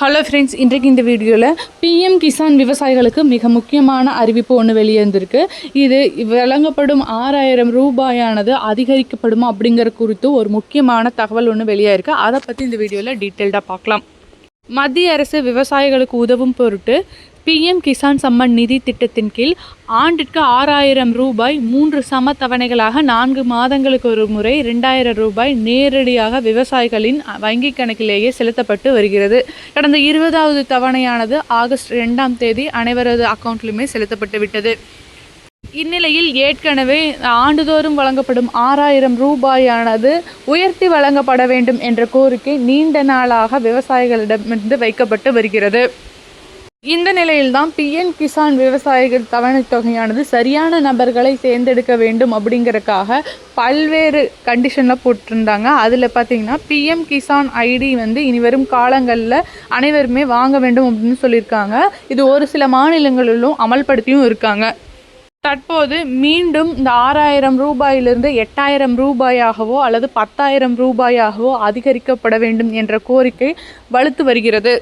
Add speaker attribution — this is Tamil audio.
Speaker 1: ஹலோ ஃப்ரெண்ட்ஸ் இன்றைக்கு இந்த வீடியோவில் பிஎம் கிசான் விவசாயிகளுக்கு மிக முக்கியமான அறிவிப்பு ஒன்று வெளியே இது வழங்கப்படும் ஆறாயிரம் ரூபாயானது அதிகரிக்கப்படுமா அப்படிங்கிற குறித்து ஒரு முக்கியமான தகவல் ஒன்று வெளியாயிருக்கு. அதை பற்றி இந்த வீடியோவில் டீட்டெயில்டாக பார்க்கலாம். மத்திய அரசு விவசாயிகளுக்கு உதவும் பொருட்டு பிஎம் கிசான் சம்மன் நிதி திட்டத்தின் கீழ் ஆண்டிற்கு ஆறாயிரம் ரூபாய் மூன்று சம தவணைகளாக நான்கு மாதங்களுக்கு ஒரு முறை ரெண்டாயிரம் ரூபாய் நேரடியாக விவசாயிகளின் வங்கிக் கணக்கிலேயே செலுத்தப்பட்டு வருகிறது. கடந்த இருபதாவது தவணையானது ஆகஸ்ட் ரெண்டாம் தேதி அனைவரது அக்கௌண்ட்லையுமே செலுத்தப்பட்டு விட்டது இந்நிலையில் ஏற்கனவே ஆண்டுதோறும் வழங்கப்படும் ஆறாயிரம் ரூபாயானது உயர்த்தி வழங்கப்பட வேண்டும் என்ற கோரிக்கை நீண்ட நாளாக விவசாயிகளிடமிருந்து வைக்கப்பட்டு வருகிறது. இந்த நிலையில்தான் பிஎன் கிசான் விவசாயிகள் தவணைத் தொகையானது சரியான நபர்களை தேர்ந்தெடுக்க வேண்டும் அப்படிங்கறக்காக பல்வேறு கண்டிஷனில் போட்டிருந்தாங்க. அதில் பார்த்தீங்கன்னா பிஎம் கிசான் ஐடி வந்து இனி வரும் காலங்களில் அனைவருமே வாங்க வேண்டும் அப்படின்னு சொல்லியிருக்காங்க. இது ஒரு சில மாநிலங்களிலும் அமல்படுத்தியும் இருக்காங்க. தற்போது மீண்டும் இந்த ஆறாயிரம் ரூபாயிலிருந்து எட்டாயிரம் ரூபாயாகவோ அல்லது பத்தாயிரம் ரூபாயாகவோ அதிகரிக்கப்பட வேண்டும் என்ற கோரிக்கை வலுத்து வருகிறது.